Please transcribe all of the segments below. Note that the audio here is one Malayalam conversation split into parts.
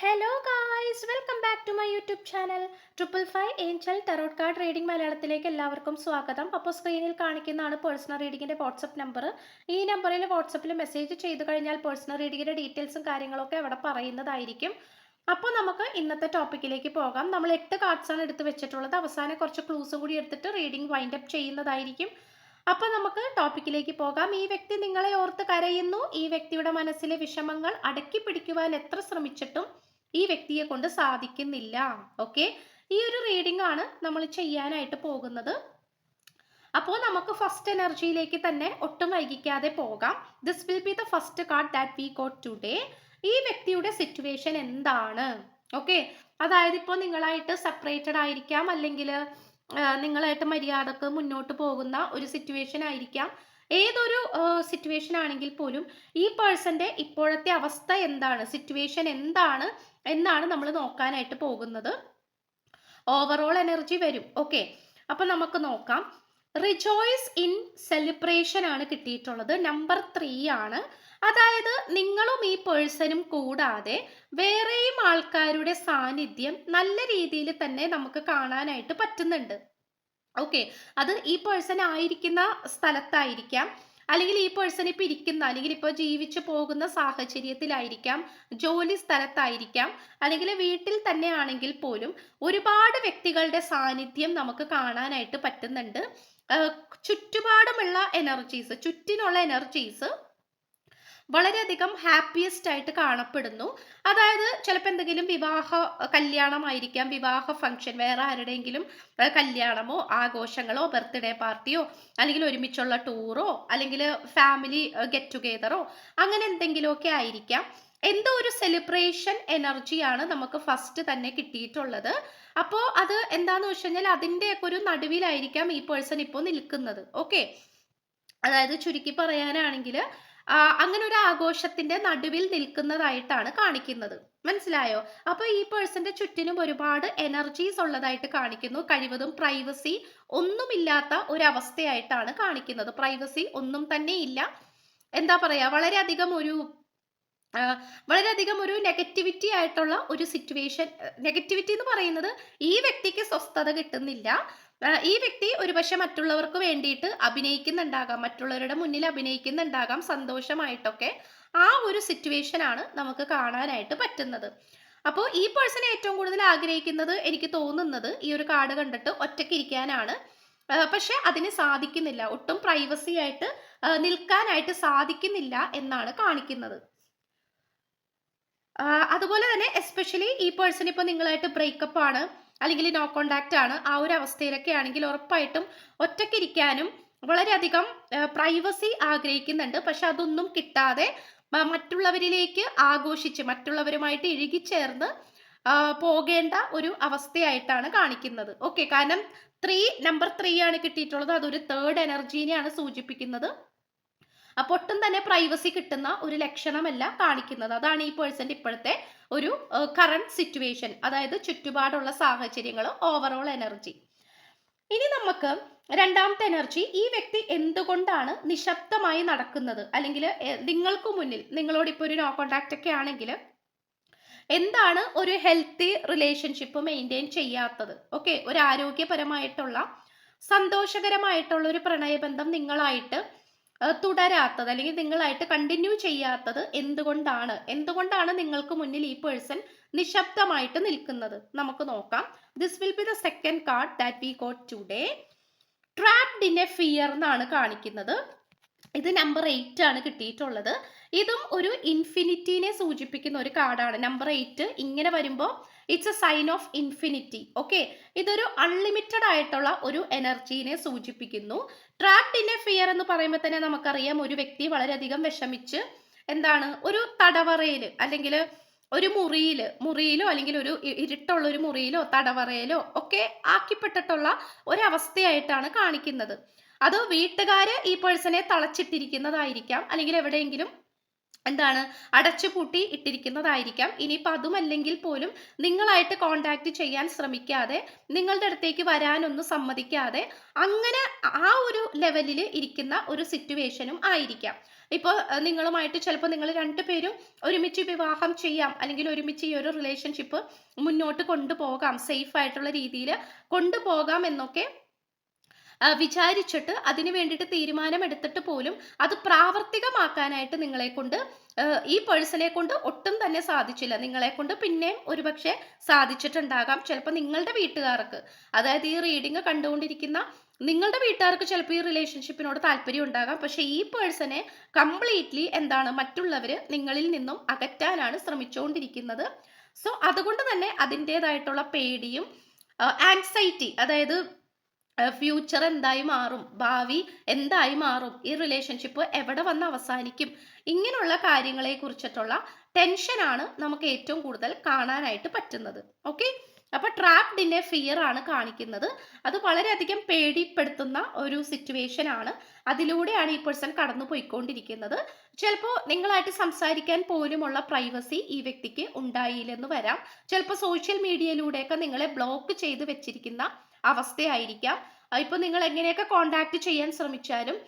Hello guys welcome back to my YouTube channel triple five angel tarot card reading മലയാളത്തിലേക്ക് എല്ലാവർക്കും സ്വാഗതം. അപ്പോൾ സ്ക്രീനിൽ കാണിക്കുന്നതാണ് പേഴ്സണൽ റീഡിങ്ങിന്റെ വാട്സപ്പ് നമ്പർ ഈ നമ്പറിൽ വാട്സപ്പിൽ മെസ്സേജ് ചെയ്തു കഴിഞ്ഞാൽ പേഴ്സണൽ റീഡിങ്ങിന്റെ ഡീറ്റെയിൽസും കാര്യങ്ങളൊക്കെ അവിടെ പറയുന്നതായിരിക്കും. അപ്പോൾ നമുക്ക് ഇന്നത്തെ ടോപ്പിക്കിലേക്ക് പോകാം. നമ്മൾ എട്ട് കാർഡ്സാണ് എടുത്ത് വെച്ചിട്ടുള്ളത്. അവസാനം കുറച്ച് ക്ലൂസ് കൂടി എടുത്തിട്ട് റീഡിംഗ് വൈൻഡ് അപ്പ് ചെയ്യുന്നതായിരിക്കും. അപ്പോൾ നമുക്ക് ടോപ്പിക്കിലേക്ക് പോകാം. ഈ വ്യക്തി നിങ്ങളെ ഓർത്ത് കരയുന്നു. ഈ വ്യക്തിയുടെ മനസ്സിലെ വിഷമങ്ങൾ അടക്കി പിടിക്കുവാൻ എത്ര ശ്രമിച്ചിട്ടും ഈ വ്യക്തിയെ കൊണ്ട് സാധിക്കുന്നില്ല. ഓക്കെ ഈ ഒരു റീഡിംഗ് ആണ് നമ്മൾ ചെയ്യാനായിട്ട് പോകുന്നത്. അപ്പോൾ നമുക്ക് ഫസ്റ്റ് എനർജിയിലേക്ക് തന്നെ ഒട്ടും വൈകിക്കാതെ പോകാം. This will be the first card that we got today ഈ വ്യക്തിയുടെ സിറ്റുവേഷൻ എന്താണ്? ഓക്കെ അതായത് ഇപ്പോൾ നിങ്ങളായിട്ട് സെപ്പറേറ്റഡ് ആയിരിക്കാം. അല്ലെങ്കിൽ നിങ്ങളായിട്ട് മര്യാദയ്ക്ക് മുന്നോട്ട് പോകുന്ന ഒരു സിറ്റുവേഷൻ ആയിരിക്കാം. ഏതൊരു സിറ്റുവേഷൻ ആണെങ്കിൽ പോലും ഈ പേഴ്സന്റെ ഇപ്പോഴത്തെ അവസ്ഥ എന്താണ്? സിറ്റുവേഷൻ എന്താണ്? എന്നാണ് നമ്മൾ നോക്കാനായിട്ട് പോകുന്നത്. ഓവറോൾ എനർജി വരും. ഓക്കെ അപ്പൊ നമുക്ക് നോക്കാം. റിജോയ്സ് ഇൻ സെലിബ്രേഷൻ ആണ് കിട്ടിയിട്ടുള്ളത്. നമ്പർ ത്രീ ആണ്. അതായത് നിങ്ങളും ഈ പേഴ്സണും കൂടാതെ വേറെയും ആൾക്കാരുടെ സാന്നിധ്യം നല്ല രീതിയിൽ തന്നെ നമുക്ക് കാണാനായിട്ട് പറ്റുന്നുണ്ട്. ഓക്കെ അത് ഈ പേഴ്സൺ ആയിരിക്കുന്ന സ്ഥലത്തായിരിക്കാം. അല്ലെങ്കിൽ ഈ പേഴ്സൺ ഇപ്പൊ ഇരിക്കുന്ന അല്ലെങ്കിൽ ഇപ്പോൾ ജീവിച്ചു പോകുന്ന സാഹചര്യത്തിലായിരിക്കാം ജോലി സ്ഥലത്തായിരിക്കാം അല്ലെങ്കിൽ വീട്ടിൽ തന്നെയാണെങ്കിൽ പോലും ഒരുപാട് വ്യക്തികളുടെ സാന്നിധ്യം നമുക്ക് കാണാനായിട്ട് പറ്റുന്നുണ്ട്. ചുറ്റുപാടുമുള്ള എനർജീസ് ചുറ്റിനുള്ള എനർജീസ് വളരെയധികം ഹാപ്പിയസ്റ്റ് ആയിട്ട് കാണപ്പെടുന്നു. അതായത് ചിലപ്പോൾ എന്തെങ്കിലും വിവാഹ കല്യാണമായിരിക്കാം വിവാഹ ഫംഗ്ഷൻ വേറെ ആരുടെയെങ്കിലും കല്യാണമോ ആഘോഷങ്ങളോ ബർത്ത്ഡേ പാർട്ടിയോ അല്ലെങ്കിൽ ഒരുമിച്ചുള്ള ടൂറോ അല്ലെങ്കിൽ ഫാമിലി ഗെറ്റ് ടുഗെദറോ അങ്ങനെ എന്തെങ്കിലുമൊക്കെ ആയിരിക്കാം. എന്തോ ഒരു സെലിബ്രേഷൻ എനർജിയാണ് നമുക്ക് ഫസ്റ്റ് തന്നെ കിട്ടിയിട്ടുള്ളത്. അപ്പോൾ അത് എന്താന്ന് വെച്ച് കഴിഞ്ഞാൽ അതിന്റെയൊക്കെ ഒരു നടുവിലായിരിക്കാം ഈ പേഴ്സൺ ഇപ്പോൾ നിൽക്കുന്നത്. ഓക്കെ അതായത് ചുരുക്കി പറയാനാണെങ്കിൽ അങ്ങനെ ഒരു ആഘോഷത്തിന്റെ നടുവിൽ നിൽക്കുന്നതായിട്ടാണ് കാണിക്കുന്നത്. മനസ്സിലായോ? അപ്പൊ ഈ പേഴ്സന്റെ ചുറ്റിനും ഒരുപാട് എനർജീസ് ഉള്ളതായിട്ട് കാണിക്കുന്നു. കഴിവതും പ്രൈവസി ഒന്നുമില്ലാത്ത ഒരവസ്ഥയായിട്ടാണ് കാണിക്കുന്നത്. പ്രൈവസി ഒന്നും തന്നെ ഇല്ല. എന്താ പറയാ? വളരെയധികം ഒരു വളരെയധികം ഒരു നെഗറ്റിവിറ്റി ആയിട്ടുള്ള ഒരു സിറ്റുവേഷൻ നെഗറ്റിവിറ്റി എന്ന് പറയുന്നത് ഈ വ്യക്തിക്ക് സ്വസ്ഥത കിട്ടുന്നില്ല. ഈ വ്യക്തി ഒരുപക്ഷെ മറ്റുള്ളവർക്ക് വേണ്ടിയിട്ട് അഭിനയിക്കുന്നുണ്ടാകാം മറ്റുള്ളവരുടെ മുന്നിൽ അഭിനയിക്കുന്നുണ്ടാകാം സന്തോഷമായിട്ടൊക്കെ ആ ഒരു സിറ്റുവേഷൻ ആണ് നമുക്ക് കാണാനായിട്ട് പറ്റുന്നത്. അപ്പോൾ ഈ പേഴ്സൺ ഏറ്റവും കൂടുതൽ ആഗ്രഹിക്കുന്നത് എനിക്ക് തോന്നുന്നത് ഈ ഒരു കാർഡ് കണ്ടിട്ട് ഒറ്റയ്ക്ക് ഇരിക്കാനാണ്. പക്ഷെ അതിന് സാധിക്കുന്നില്ല. ഒട്ടും പ്രൈവസി ആയിട്ട് നിൽക്കാനായിട്ട് സാധിക്കുന്നില്ല എന്നാണ് കാണിക്കുന്നത്. അതുപോലെ തന്നെ എസ്പെഷ്യലി ഈ പേഴ്സൺ ഇപ്പോൾ നിങ്ങളായിട്ട് ബ്രേക്കപ്പ് ആണ്. അല്ലെങ്കിൽ നോ കോണ്ടാക്റ്റ് ആണ്. ആ ഒരു അവസ്ഥയിലൊക്കെ ആണെങ്കിൽ ഉറപ്പായിട്ടും ഒറ്റയ്ക്കിരിക്കാനും വളരെയധികം പ്രൈവസി ആഗ്രഹിക്കുന്നുണ്ട്. പക്ഷെ അതൊന്നും കിട്ടാതെ മറ്റുള്ളവരിലേക്ക് ആഘോഷിച്ച് മറ്റുള്ളവരുമായിട്ട് ഇഴുകിച്ചേർന്ന് പോകേണ്ട ഒരു അവസ്ഥയായിട്ടാണ് കാണിക്കുന്നത്. ഓക്കെ കാരണം ത്രീ നമ്പർ ത്രീ ആണ് കിട്ടിയിട്ടുള്ളത്. അതൊരു തേർഡ് എനർജീനെയാണ് സൂചിപ്പിക്കുന്നത്. അപ്പൊ ഒട്ടും തന്നെ പ്രൈവസി കിട്ടുന്ന ഒരു ലക്ഷണമല്ല കാണിക്കുന്നത്. അതാണ് ഈ പേഴ്സന്റെ ഇപ്പോഴത്തെ ഒരു കറണ്ട് സിറ്റുവേഷൻ അതായത് ചുറ്റുപാടുള്ള സാഹചര്യങ്ങൾ ഓവറോൾ എനർജി ഇനി നമുക്ക് രണ്ടാമത്തെ എനർജി ഈ വ്യക്തി എന്തുകൊണ്ടാണ് നിശബ്ദമായി നടക്കുന്നത്? അല്ലെങ്കിൽ നിങ്ങൾക്ക് മുന്നിൽ നിങ്ങളോട് ഇപ്പോൾ ഒരു നോ കോണ്ടാക്ട് ഒക്കെ ആണെങ്കിൽ എന്താണ് ഒരു ഹെൽത്തി റിലേഷൻഷിപ്പ് മെയിന്റെയിൻ ചെയ്യാത്തത്? ഓക്കെ ഒരു ആരോഗ്യപരമായിട്ടുള്ള സന്തോഷകരമായിട്ടുള്ള ഒരു പ്രണയബന്ധം നിങ്ങളായിട്ട് തുടരാത്തത് അല്ലെങ്കിൽ നിങ്ങളായിട്ട് കണ്ടിന്യൂ ചെയ്യാത്തത് എന്തുകൊണ്ടാണ്? എന്തുകൊണ്ടാണ് നിങ്ങൾക്ക് മുന്നിൽ ഈ പേഴ്സൺ നിശബ്ദമായിട്ട് നിൽക്കുന്നത്? നമുക്ക് നോക്കാം. This will be the second card that we got today trapped in a fear എന്നാണ് കാണിക്കുന്നത്. ഇത് നമ്പർ എയ്റ്റ് ആണ് കിട്ടിയിട്ടുള്ളത്. ഇതും ഒരു ഇൻഫിനിറ്റിനെ സൂചിപ്പിക്കുന്ന ഒരു കാർഡാണ് നമ്പർ എയ്റ്റ് ഇങ്ങനെ വരുമ്പോൾ it's a sign of infinity okay ഇതൊരു അൺലിമിറ്റഡ് ആയിട്ടുള്ള ഒരു എനർജീനെ സൂചിപ്പിക്കുന്നു. ട്രാപ്ഡ് ഇൻ എ ഫിയർ എന്ന് പറയുമ്പോൾ തന്നെ നമുക്കറിയാം ഒരു വ്യക്തി വളരെയധികം വിഷമിച്ച് എന്താണ് ഒരു തടവറയിൽ അല്ലെങ്കിൽ ഒരു മുറിയിൽ മുറിയിലോ അല്ലെങ്കിൽ ഒരു ഇരുട്ടുള്ള ഒരു മുറിയിലോ തടവറയിലോ ഒക്കെ ആക്കിപ്പെട്ടിട്ടുള്ള ഒരവസ്ഥയായിട്ടാണ് കാണിക്കുന്നത്. അത് വീട്ടുകാര് ഈ പേഴ്സണെ തളച്ചിട്ടിരിക്കുന്നതായിരിക്കാം. അല്ലെങ്കിൽ എവിടെയെങ്കിലും എന്താണ്? അടച്ചുപൂട്ടി ഇട്ടിരിക്കുന്നതായിരിക്കാം. ഇനിയിപ്പോൾ അതുമല്ലെങ്കിൽ പോലും നിങ്ങളായിട്ട് കോണ്ടാക്ട് ചെയ്യാൻ ശ്രമിക്കാതെ നിങ്ങളുടെ അടുത്തേക്ക് വരാനൊന്നും സമ്മതിക്കാതെ അങ്ങനെ ആ ഒരു ലെവലിൽ ഇരിക്കുന്ന ഒരു സിറ്റുവേഷനും ആയിരിക്കാം. ഇപ്പോൾ നിങ്ങളുമായിട്ട് ചിലപ്പോൾ നിങ്ങൾ രണ്ടുപേരും ഒരുമിച്ച് വിവാഹം ചെയ്യാം. അല്ലെങ്കിൽ ഒരുമിച്ച് ഈ ഒരു റിലേഷൻഷിപ്പ് മുന്നോട്ട് കൊണ്ടുപോകാം. സേഫ് ആയിട്ടുള്ള രീതിയിൽ കൊണ്ടുപോകാം എന്നൊക്കെ വിചാരിച്ചിട്ട് അതിന് വേണ്ടിയിട്ട് തീരുമാനമെടുത്തിട്ട് പോലും അത് പ്രാവർത്തികമാക്കാനായിട്ട് നിങ്ങളെ കൊണ്ട് ഈ പേഴ്സണെ കൊണ്ട് ഒട്ടും തന്നെ സാധിച്ചില്ല. നിങ്ങളെ കൊണ്ട് പിന്നെയും ഒരുപക്ഷെ സാധിച്ചിട്ടുണ്ടാകാം. ചിലപ്പോൾ നിങ്ങളുടെ വീട്ടുകാർക്ക് അതായത് ഈ റീഡിങ് കണ്ടുകൊണ്ടിരിക്കുന്ന നിങ്ങളുടെ വീട്ടുകാർക്ക് ചിലപ്പോൾ ഈ റിലേഷൻഷിപ്പിനോട് താല്പര്യം ഉണ്ടാകാം. പക്ഷെ ഈ പേഴ്സണെ കംപ്ലീറ്റ്ലി എന്താണ് മറ്റുള്ളവർ നിങ്ങളിൽ നിന്നും അകറ്റാനാണ് ശ്രമിച്ചുകൊണ്ടിരിക്കുന്നത് സോ അതുകൊണ്ട് തന്നെ അതിന്റെതായിട്ടുള്ള പേടിയും ആൻസൈറ്റി അതായത് ഫ്യൂച്ചർ എന്തായി മാറും? ഭാവി എന്തായി മാറും? ഈ റിലേഷൻഷിപ്പ് എവിടെ വന്ന് അവസാനിക്കും? ഇങ്ങനെയുള്ള കാര്യങ്ങളെ കുറിച്ചിട്ടുള്ള ടെൻഷനാണ് നമുക്ക് ഏറ്റവും കൂടുതൽ കാണാനായിട്ട് പറ്റുന്നത്. ഓക്കെ അപ്പൊ ട്രാപ്ഡിന്റെ ഫിയർ ആണ് കാണിക്കുന്നത്. അത് വളരെയധികം പേടിപ്പെടുത്തുന്ന ഒരു സിറ്റുവേഷൻ ആണ്. അതിലൂടെയാണ് ഈ പേഴ്സൺ കടന്നു പോയിക്കൊണ്ടിരിക്കുന്നത് ചിലപ്പോൾ നിങ്ങളായിട്ട് സംസാരിക്കാൻ പോലുമുള്ള പ്രൈവസി ഈ വ്യക്തിക്ക് ഉണ്ടായില്ലെന്ന് വരാം. ചിലപ്പോൾ സോഷ്യൽ മീഡിയയിലൂടെയൊക്കെ നിങ്ങളെ ബ്ലോക്ക് ചെയ്ത് വെച്ചിരിക്കുന്ന അവസ്ഥയായിരിക്കാം. ഇപ്പൊ നിങ്ങൾ എങ്ങനെയൊക്കെ കോണ്ടാക്ട് ചെയ്യാൻ ശ്രമിച്ചാലും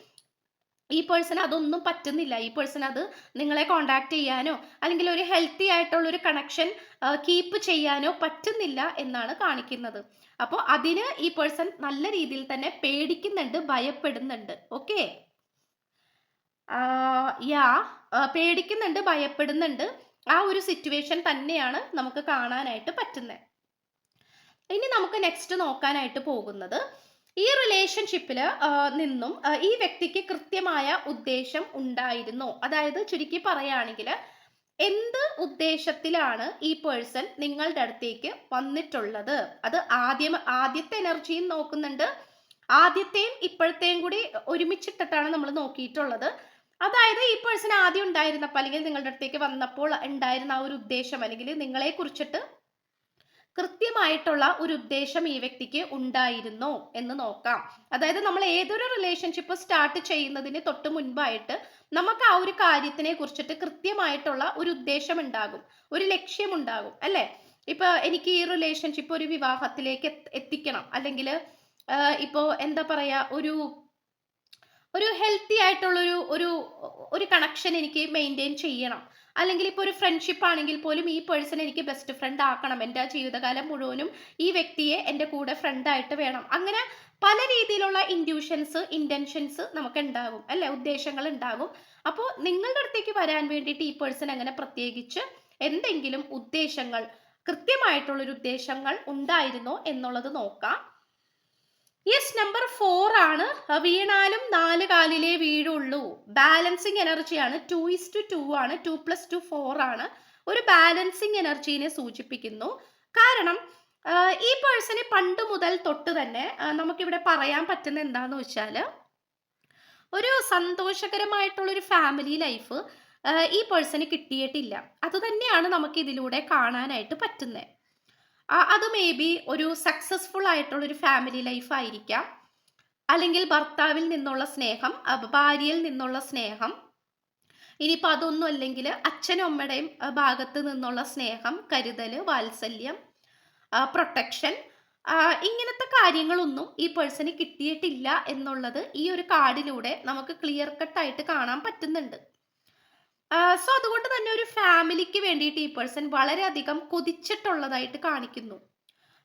ഈ പേഴ്സൺ അതൊന്നും പറ്റുന്നില്ല. ഈ പേഴ്സൺ അത് നിങ്ങളെ കോണ്ടാക്ട് ചെയ്യാനോ അല്ലെങ്കിൽ ഒരു ഹെൽത്തി ആയിട്ടുള്ള ഒരു കണക്ഷൻ കീപ്പ് ചെയ്യാനോ പറ്റുന്നില്ല എന്നാണ് കാണിക്കുന്നത്. അപ്പോൾ അതിന് ഈ പേഴ്സൺ നല്ല രീതിയിൽ തന്നെ പേടിക്കുന്നുണ്ട് ഭയപ്പെടുന്നുണ്ട്. ഓക്കെ? യാ പേടിക്കുന്നുണ്ട് ഭയപ്പെടുന്നുണ്ട്. ആ ഒരു സിറ്റുവേഷൻ തന്നെയാണ് നമുക്ക് കാണാനായിട്ട് പറ്റുന്നത് ഇനി നമുക്ക് നെക്സ്റ്റ് നോക്കാനായിട്ട് പോകുന്നത് ഈ റിലേഷൻഷിപ്പിൽ നിന്നും ഈ വ്യക്തിക്ക് കൃത്യമായ ഉദ്ദേശം ഉണ്ടായിരുന്നു. അതായത് ചുരുക്കി പറയുകയാണെങ്കിൽ എന്ത് ഉദ്ദേശത്തിലാണ് ഈ പേഴ്സൺ നിങ്ങളുടെ അടുത്തേക്ക് വന്നിട്ടുള്ളത്? അത് ആദ്യം ആദ്യത്തെ എനർജിയും നോക്കുന്നുണ്ട്. ആദ്യത്തെയും ഇപ്പോഴത്തെയും കൂടി ഒരുമിച്ചിട്ടിട്ടാണ് നമ്മൾ നോക്കിയിട്ടുള്ളത്. അതായത് ഈ പേഴ്സൺ ആദ്യം ഉണ്ടായിരുന്നപ്പോൾ അല്ലെങ്കിൽ നിങ്ങളുടെ അടുത്തേക്ക് വന്നപ്പോൾ ഉണ്ടായിരുന്ന ആ ഒരു ഉദ്ദേശം അല്ലെങ്കിൽ നിങ്ങളെ കുറിച്ചിട്ട് കൃത്യമായിട്ടുള്ള ഒരു ഉദ്ദേശം ഈ വ്യക്തിക്ക് ഉണ്ടായിരുന്നോ എന്ന് നോക്കാം. അതായത് നമ്മൾ ഏതൊരു റിലേഷൻഷിപ്പ് സ്റ്റാർട്ട് ചെയ്യുന്നതിന് തൊട്ട് മുൻപായിട്ട് നമുക്ക് ആ ഒരു കാര്യത്തിനെ കുറിച്ചിട്ട് കൃത്യമായിട്ടുള്ള ഒരു ഉദ്ദേശം ഉണ്ടാകും ഒരു ലക്ഷ്യമുണ്ടാകും അല്ലേ? ഇപ്പൊ എനിക്ക് ഈ റിലേഷൻഷിപ്പ് ഒരു വിവാഹത്തിലേക്ക് എത്തിക്കണം. അല്ലെങ്കിൽ ഇപ്പോ എന്താ പറയാ ഒരു ഒരു ഹെൽത്തി ആയിട്ടുള്ളൊരു ഒരു ഒരു കണക്ഷൻ എനിക്ക് മെയിന്റെയിൻ ചെയ്യണം. അല്ലെങ്കിൽ ഇപ്പോൾ ഒരു ഫ്രണ്ട്ഷിപ്പ് ആണെങ്കിൽ പോലും ഈ പേഴ്സൺ എനിക്ക് ബെസ്റ്റ് ഫ്രണ്ട് ആക്കണം. എന്റെ ജീവിതകാലം മുഴുവനും ഈ വ്യക്തിയെ എന്റെ കൂടെ ഫ്രണ്ടായിട്ട് വേണം. അങ്ങനെ പല രീതിയിലുള്ള ഇൻഡ്യൂഷൻസ് ഇന്റൻഷൻസ് നമുക്ക് ഉണ്ടാകും അല്ലെ? ഉദ്ദേശങ്ങൾ ഉണ്ടാകും. അപ്പോൾ നിങ്ങളുടെ അടുത്തേക്ക് വരാൻ വേണ്ടിയിട്ട് ഈ പേഴ്സൺ അങ്ങനെ പ്രത്യേകിച്ച് എന്തെങ്കിലും ഉദ്ദേശങ്ങൾ കൃത്യമായിട്ടുള്ളൊരു ഉദ്ദേശങ്ങൾ ഉണ്ടായിരുന്നോ എന്നുള്ളത് നോക്കാം. യെസ് നമ്പർ ഫോർ ആണ്. വീണാലും നാല് കാലിലേ വീഴുള്ളൂ. ബാലൻസിങ് എനർജിയാണ് ടു ഇസ് ടു ടു ആണ്. ടു പ്ലസ് ടു ഫോർ ആണ്. ഒരു ബാലൻസിങ് എനർജീനെ സൂചിപ്പിക്കുന്നു. കാരണം ഈ പേഴ്സണെ പണ്ട് മുതൽ തൊട്ട് തന്നെ നമുക്കിവിടെ പറയാൻ പറ്റുന്ന എന്താന്ന് വെച്ചാൽ ഒരു സന്തോഷകരമായിട്ടുള്ള ഒരു ഫാമിലി ലൈഫ് ഈ പേഴ്സണ് കിട്ടിയിട്ടില്ല. അത് തന്നെയാണ് നമുക്ക് ഇതിലൂടെ കാണാനായിട്ട് പറ്റുന്നത്. അത് മേ ബി ഒരു സക്സസ്ഫുൾ ആയിട്ടുള്ള ഒരു ഫാമിലി ലൈഫ് ആയിരിക്കാം. അല്ലെങ്കിൽ ഭർത്താവിൽ നിന്നുള്ള സ്നേഹം ഭാര്യയിൽ നിന്നുള്ള സ്നേഹം ഇനിയിപ്പോൾ അതൊന്നും അല്ലെങ്കിൽ അച്ഛനും അമ്മയുടെയും ഭാഗത്ത് നിന്നുള്ള സ്നേഹം കരുതൽ വാത്സല്യം പ്രൊട്ടക്ഷൻ ഇങ്ങനത്തെ കാര്യങ്ങളൊന്നും ഈ പേഴ്സണ് കിട്ടിയിട്ടില്ല എന്നുള്ളത് ഈ ഒരു കാർഡിലൂടെ നമുക്ക് ക്ലിയർ കട്ടായിട്ട് കാണാൻ പറ്റുന്നുണ്ട്. സോ അതുകൊണ്ട് തന്നെ ഒരു ഫാമിലിക്ക് വേണ്ടിയിട്ട് ഈ പേഴ്സൺ വളരെയധികം കൊതിച്ചിട്ടുള്ളതായിട്ട് കാണിക്കുന്നു.